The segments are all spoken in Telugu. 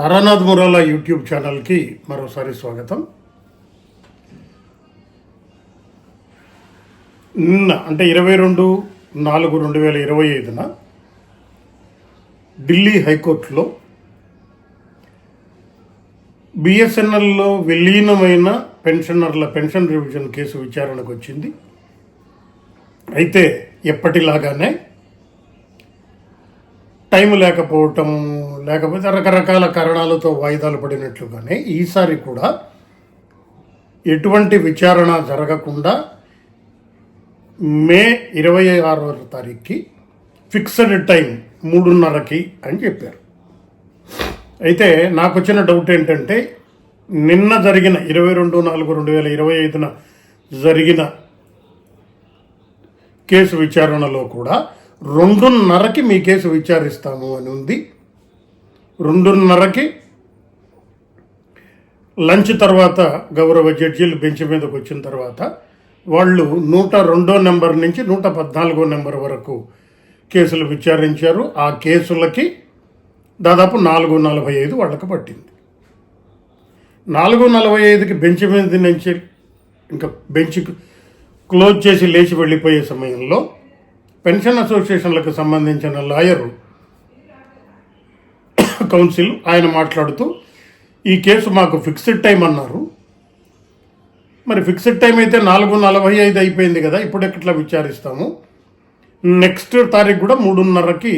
తారానాథ్ మురాల యూట్యూబ్ ఛానల్కి మరోసారి స్వాగతం. నిన్న అంటే ఇరవై రెండు నాలుగు రెండు వేల ఇరవై ఐదున ఢిల్లీ హైకోర్టులో బిఎస్ఎన్ఎల్లో విలీనమైన పెన్షనర్ల పెన్షన్ రివిజన్ కేసు విచారణకు వచ్చింది. అయితే ఎప్పటిలాగానే టైం లేకపోవటం లేకపోతే రకరకాల కారణాలతో వాయిదాలు పడినట్లుగానే ఈసారి కూడా ఎటువంటి విచారణ జరగకుండా మే ఇరవై ఆరో తారీఖుకి ఫిక్స్డ్ టైం మూడున్నరకి అని చెప్పారు. అయితే నాకు వచ్చిన డౌట్ ఏంటంటే నిన్న జరిగిన ఇరవై రెండు నాలుగు రెండు వేల ఇరవై ఐదున జరిగిన కేసు విచారణలో కూడా రెండున్నరకి మీ కేసు విచారిస్తాము అని ఉంది. రెండున్నరకి లంచ్ తర్వాత గౌరవ జడ్జీలు బెంచ్ మీదకి వచ్చిన తర్వాత వాళ్ళు నూట రెండో నెంబర్ నుంచి నూట పద్నాలుగో నెంబర్ వరకు కేసులు విచారించారు. ఆ కేసులకి దాదాపు నాలుగు నలభై ఐదు వాళ్ళకి పట్టింది. నాలుగు నలభై ఐదుకి బెంచ్ మీద నుంచి ఇంకా బెంచ్ క్లోజ్ చేసి లేచి వెళ్ళిపోయే సమయంలో పెన్షన్ అసోసియేషన్లకు సంబంధించిన లాయరు కౌన్సిల్ ఆయన మాట్లాడుతూ ఈ కేసు మాకు ఫిక్స్డ్ టైం అన్నారు. మరి ఫిక్స్డ్ టైం అయితే నాలుగు నలభై ఐదు అయిపోయింది కదా ఇప్పుడు ఎట్లా విచారిస్తాము? నెక్స్ట్ తారీఖు కూడా మూడున్నరకి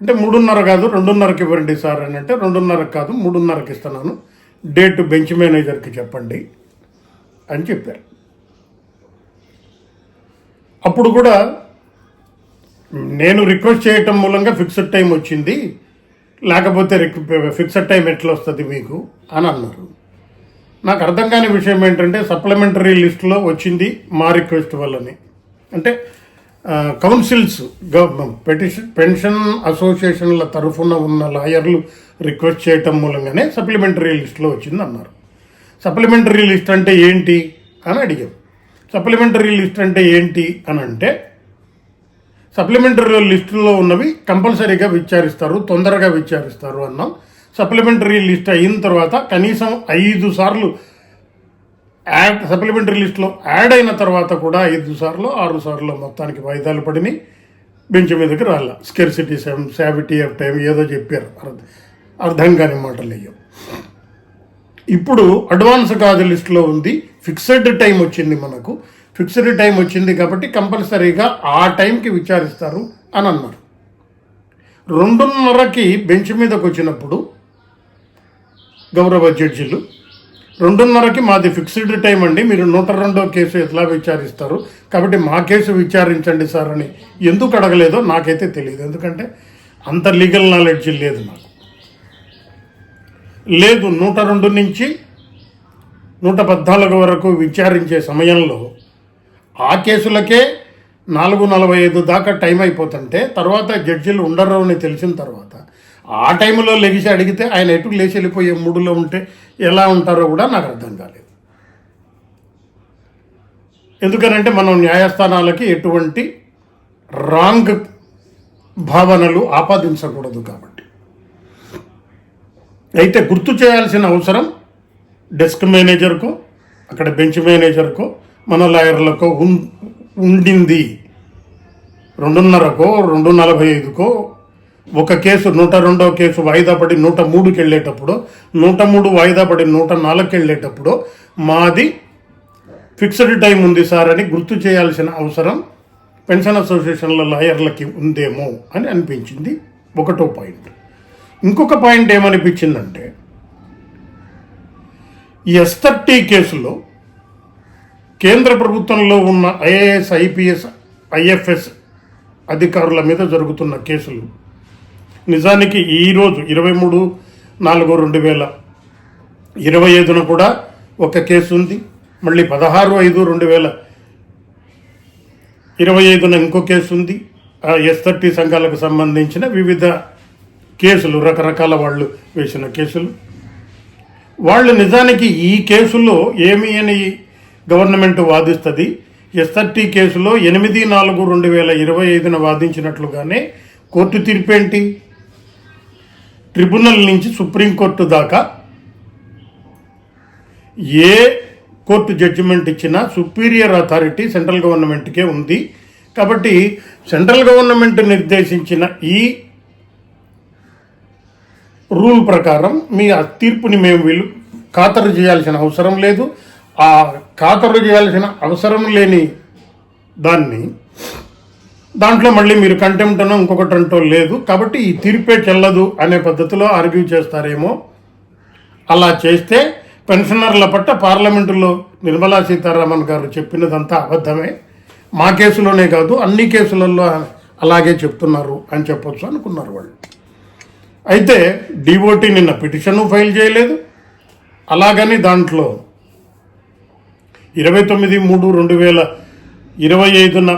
అంటే మూడున్నర కాదు రెండున్నరకి ఇవ్వండి సార్ అని అంటే రెండున్నరకు కాదు మూడున్నరకి ఇస్తున్నాను. డేట్ బెంచ్ మేనేజర్కి చెప్పండి అని చెప్పారు. అప్పుడు కూడా నేను రిక్వెస్ట్ చేయటం మూలంగా ఫిక్స్డ్ టైం వచ్చింది. లేకపోతే ఫిక్స్డ్ టైం ఎట్లా వస్తుంది మీకు? అని అన్నారు. నాకు అర్థం కాని విషయం ఏంటంటే సప్లిమెంటరీ లిస్టులో వచ్చింది మా రిక్వెస్ట్ వల్లని. అంటే కౌన్సిల్స్ గవర్నమెంట్ పెటిషన్ పెన్షన్ అసోసియేషన్ల తరఫున ఉన్న లాయర్లు రిక్వెస్ట్ చేయటం మూలంగానే సప్లిమెంటరీ లిస్టులో వచ్చింది అన్నారు సప్లిమెంటరీ లిస్ట్ అంటే ఏంటి? అని అడిగాం. సప్లిమెంటరీ లిస్ట్ అంటే ఏంటి? అని అంటే సప్లిమెంటరీ లిస్టులో ఉన్నవి కంపల్సరీగా విచారిస్తారు తొందరగా విచారిస్తారు అన్నాం. సప్లిమెంటరీ లిస్ట్ అయిన తర్వాత కనీసం ఐదు సార్లు యాడ్ సప్లిమెంటరీ లిస్ట్లో యాడ్ అయిన తర్వాత కూడా ఐదు సార్లు ఆరు సార్లు మొత్తానికి వాయిదాలు పడినాయి. బెంచ్ మీదకి రాల. స్కెర్సిటీ శావిటీ ఆఫ్ టైం ఏదో చెప్పారు. అర్థం కాని మాటలు అయ్యో ఇప్పుడు అడ్వాన్స్ కాదు లిస్టులో ఉంది. ఫిక్స్డ్ టైం వచ్చింది మనకు. ఫిక్స్డ్ టైం వచ్చింది కాబట్టి కంపల్సరీగా ఆ టైంకి విచారిస్తారు అని అన్నారు. రెండున్నరకి బెంచ్ మీదకి వచ్చినప్పుడు గౌరవ జడ్జిలు రెండున్నరకి మాది ఫిక్స్డ్ టైం అండి మీరు నూట రెండో కేసు ఎట్లా విచారిస్తారు? కాబట్టి మా కేసు విచారించండి సార్ అని ఎందుకు అడగలేదో నాకైతే తెలియదు. ఎందుకంటే అంత లీగల్ నాలెడ్జ్ లేదు నాకు లేదు నూట రెండు నుంచి నూట పద్నాలుగు వరకు విచారించే సమయంలో ఆ కేసులకే నాలుగు నలభై ఐదు దాకా టైం అయిపోతుంటే తర్వాత జడ్జిలు ఉండరు అని తెలిసిన తర్వాత ఆ టైంలో లెగిసి అడిగితే ఆయన ఎటు లేచి వెళ్ళిపోయే మూడులో ఉంటే ఎలా ఉంటారో కూడా నాకు అర్థం కాలేదు. ఎందుకనంటే మనం న్యాయస్థానాలకి ఎటువంటి రాంగ్ భావనలు ఆపాదించకూడదు కాబట్టి. అయితే గుర్తు చేయాల్సిన అవసరం డెస్క్ మేనేజర్కో అక్కడ బెంచ్ మేనేజర్కో మన లాయర్లకు ఉన్- ఉండింది. రెండున్నరకో రెండు నలభై ఐదుకో ఒక కేసు నూట రెండో కేసు వాయిదా పడి నూట మూడుకి వెళ్ళేటప్పుడు నూట మూడు వాయిదా పడి నూట నాలుగుకి వెళ్ళేటప్పుడు మాది ఫిక్స్డ్ టైం ఉంది సార్ అని గుర్తు చేయాల్సిన అవసరం పెన్షన్ అసోసియేషన్ల లాయర్లకి ఉందేమో అని అనిపించింది ఒకటో పాయింట్. ఇంకొక పాయింట్ ఏమనిపించిందంటే ఎస్ థర్టీ కేసులో కేంద్ర ప్రభుత్వంలో ఉన్న ఐఏఎస్ ఐపీఎస్ ఐఎఫ్ఎస్ అధికారుల మీద జరుగుతున్న కేసులు. నిజానికి ఈరోజు ఇరవై మూడు నాలుగు రెండు వేల ఇరవై ఐదున కూడా ఒక కేసు ఉంది. మళ్ళీ పదహారు ఐదు రెండు వేల ఇరవై ఐదున ఇంకో కేసు ఉంది. ఆ ఎస్ థర్టీ సంఘాలకు సంబంధించిన వివిధ కేసులు రకరకాల వాళ్ళు వేసిన కేసులు. వాళ్ళు నిజానికి ఈ కేసులో ఏమి అని గవర్నమెంట్ వాదిస్తుంది. ఎస్ఆర్టీ కేసులో ఎనిమిది నాలుగు రెండు వేల ఇరవై ఐదున వాదించినట్లుగానే కోర్టు తీర్పేంటి? ట్రిబ్యునల్ నుంచి సుప్రీంకోర్టు దాకా ఏ కోర్టు జడ్జిమెంట్ ఇచ్చినా సుపీరియర్ అథారిటీ సెంట్రల్ గవర్నమెంట్కే ఉంది. కాబట్టి సెంట్రల్ గవర్నమెంట్ నిర్దేశించిన ఈ రూల్ ప్రకారం మీ ఆ తీర్పుని మేము వీళ్ళు ఖాతరు చేయాల్సిన అవసరం లేదు. ఆ ఖాతరు చేయాల్సిన అవసరం లేని దాన్ని దాంట్లో మళ్ళీ మీరు కంటెంప్ట్ అనో ఇంకొకటి అంటో లేదు. కాబట్టి ఈ తీర్పే చెల్లదు అనే పద్ధతిలో ఆర్గ్యూ చేస్తారేమో. అలా చేస్తే పెన్షనర్ల పట్ల పార్లమెంటులో నిర్మలా సీతారామన్ గారు చెప్పినదంతా అబద్ధమే. మా కేసులోనే కాదు అన్ని కేసులలో అలాగే చెప్తున్నారు అని చెప్పొచ్చు అనుకున్నారు వాళ్ళు. అయితే డిఓటీ నిన్న పిటిషన్ ఫైల్ చేయలేదు. అలాగని దాంట్లో ఇరవై తొమ్మిది మూడు రెండు వేల ఇరవై ఐదున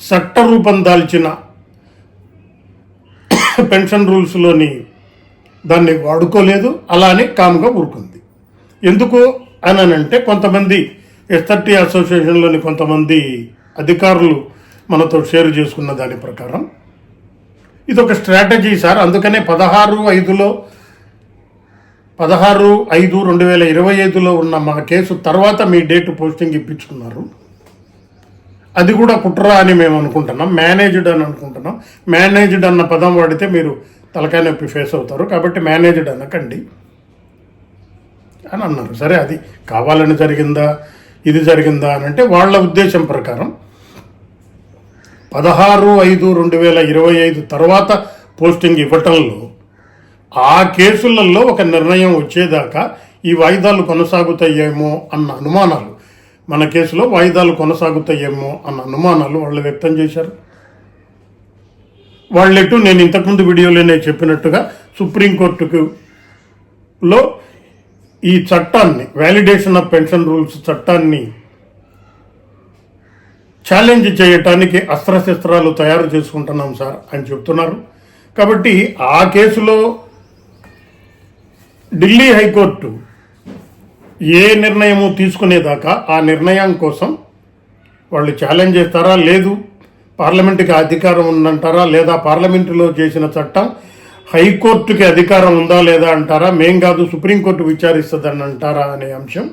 చట్టరూపం దాల్చిన పెన్షన్ రూల్స్లోని దాన్ని వాడుకోలేదు అలానే కామ్గా ఊరుకుంది. ఎందుకు అని అంటే కొంతమంది ఎస్ఆర్టీ అసోసియేషన్లోని కొంతమంది అధికారులు మనతో షేర్ చేసుకున్న దాని ప్రకారం. ఇది ఒక స్ట్రాటజీ సార్ అందుకనే పదహారు ఐదులో పదహారు ఐదు రెండు వేల ఇరవై ఐదులో ఉన్న మా కేసు తర్వాత మీ డేట్ పోస్టింగ్ ఇప్పించుకున్నారు. అది కూడా కుట్ర అని మేము అనుకుంటున్నాం. మేనేజ్డ్ అని అనుకుంటున్నాం. మేనేజ్డ్ అన్న పదం వాడితే మీరు తలకాయ నొప్పి ఫేస్ అవుతారు. కాబట్టి మేనేజ్డ్ అనకండి అని అన్నారు. సరే అది కావాలని జరిగిందా? ఇది జరిగిందా అని అంటే వాళ్ళ ఉద్దేశం ప్రకారం పదహారు ఐదు రెండు వేల ఇరవై ఐదు తర్వాత పోస్టింగ్ ఇవ్వటంలో ఆ కేసులలో ఒక నిర్ణయం వచ్చేదాకా ఈ వాయిదాలు కొనసాగుతాయేమో అన్న అనుమానాలు. మన కేసులో వాయిదాలు కొనసాగుతాయేమో అన్న అనుమానాలు వాళ్ళు వ్యక్తం చేశారు. వాళ్ళెటు నేను ఇంతకుముందు వీడియోలోనే చెప్పినట్టుగా సుప్రీంకోర్టుకు లో ఈ చట్టాన్ని వ్యాలిడేషన్ ఆఫ్ పెన్షన్ రూల్స్ చట్టాన్ని ఛాలెంజ్ చేయటానికి అస్త్రశస్త్రాలు తయారు చేసుకుంటున్నాం సార్ అని చెప్తున్నారు. కాబట్టి ఆ కేసులో ఢిల్లీ హైకోర్టు ఏ నిర్ణయము తీసుకునేదాకా ఆ నిర్ణయం కోసం వాళ్ళు ఛాలెంజ్ చేస్తారా? లేదు. పార్లమెంటుకి అధికారం ఉందంటారా? లేదా పార్లమెంటులో చేసిన చట్టం హైకోర్టుకి అధికారం ఉందా లేదా అంటారా? మేం కాదు సుప్రీంకోర్టు విచారిస్తుందని అంటారా అనే అంశం.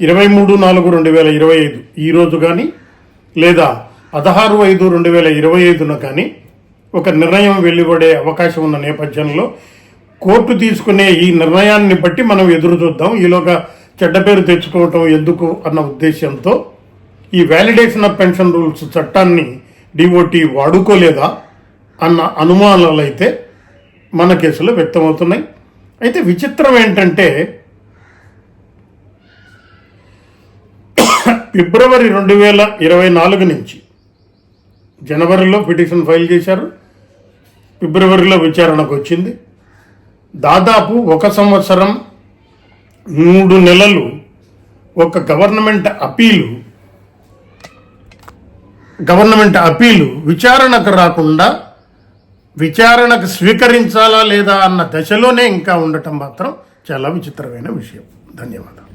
ఇరవై మూడు నాలుగు రెండు వేల ఇరవై ఐదు ఈరోజు కానీ లేదా పదహారు ఐదు రెండు వేల ఇరవై ఐదున కానీ ఒక నిర్ణయం వెలువడే అవకాశం ఉన్న నేపథ్యంలో కోర్టు తీసుకునే ఈ నిర్ణయాన్ని బట్టి మనం ఎదురు చూద్దాం. ఈలోగా చెడ్డ పేరు తెచ్చుకోవటం ఎందుకు అన్న ఉద్దేశంతో ఈ వ్యాలిడేషన్ ఆఫ్ పెన్షన్ రూల్స్ చట్టాన్ని డిఓటీ వాడుకోలేదా అన్న అనుమానాలు అయితే మన కేసులో వ్యక్తమవుతున్నాయి. అయితే విచిత్రం ఏంటంటే ఫిబ్రవరి రెండు వేల ఇరవై నాలుగు నుంచి జనవరిలో పిటిషన్ ఫైల్ చేశారు. ఫిబ్రవరిలో విచారణకు వచ్చింది. దాదాపు ఒక సంవత్సరం మూడు నెలలు ఒక గవర్నమెంట్ అపీలు గవర్నమెంట్ అపీలు విచారణకు రాకుండా విచారణకు స్వీకరించాలా లేదా అన్న దశలోనే ఇంకా ఉండటం మాత్రం చాలా విచిత్రమైన విషయం. ధన్యవాదాలు.